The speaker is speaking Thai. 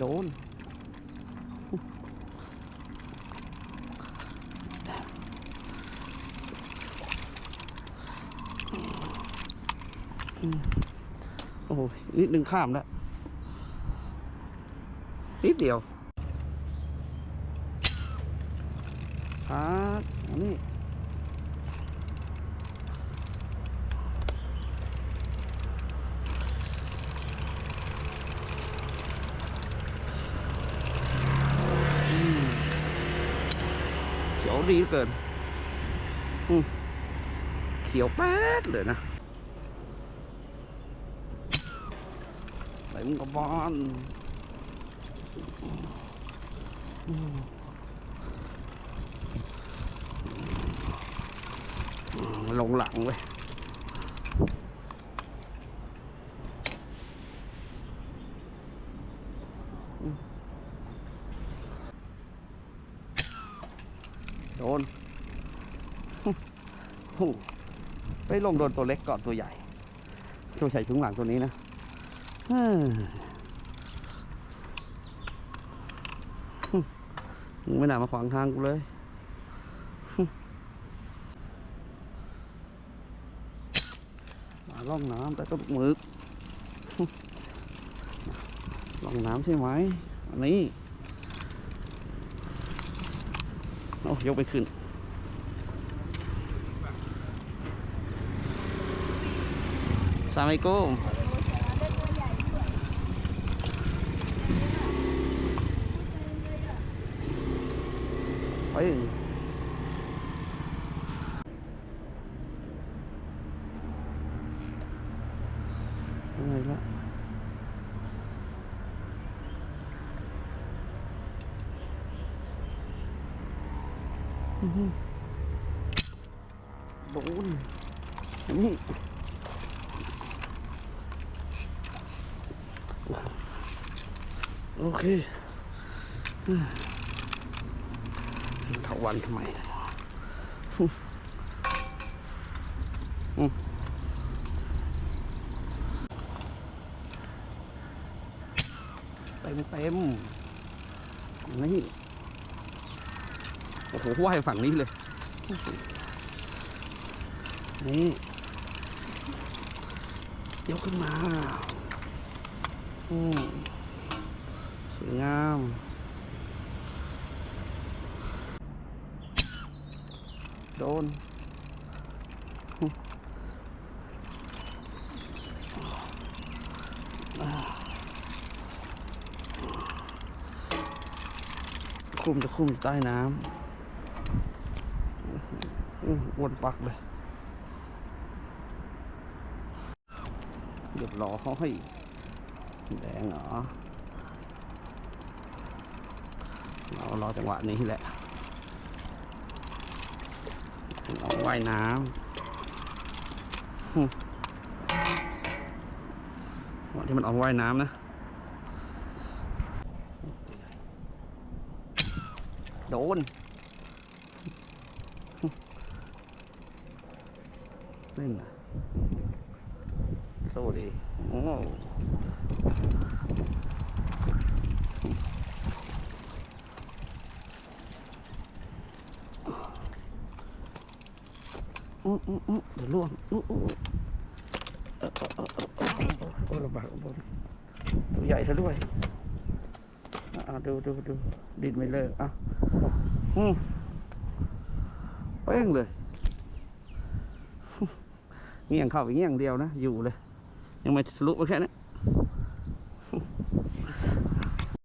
โดน โอ้โห นิดนึงข้ามแล้ว นิดเดียว ครับอันนี้อืมเขียว ดีเกินอืเขียวแป๊ดเลยนะไหลมึงก็บบอนลงหลังเว้ย โดนไปลงโดนตัวเล็กก่อนตัวใหญ่ ตัวใหญ่ถึงหลังตัวนี้นะมึงไม่น่ามาขวางทางกูเลย มาล่องน้ำแต่ต้นหมึกล่องน้ำใช่ไหมอันนี้ โอ้ยกไปขึ้น สามไอโก้ไปอะไรละอื้อหือ โดนนี่โอเคถาวันทำไมอืมเต็มเต็มนี่ โอ้โหว่ายฝั่งนี้เลย นี่ยกขึ้นมาอืมสวยงามโดนคุมจะคุมใต้น้ำ อ้วนปักเลยเรียบร้อยแดงเหรอเรารอจังหวะนี้แหละเอาว่ายน้ำอืมจังหวะที่มันเอาว่ายน้ำนะ โดน เล่นนะโซ่ดีโอ้อืออืออือเดี๋ยวล่วงอืออือเออเออเออเออเออโอ้ลำบากลำบากตัวใหญ่ซะด้วยอ่าดูดูดูดินไม่เลิกอะอืมเป้งเลย เงี้ยงเข้าไปเงี้ยงเดียวนะ อยู่เลย ยังไม่ทะลุมาแค่นี้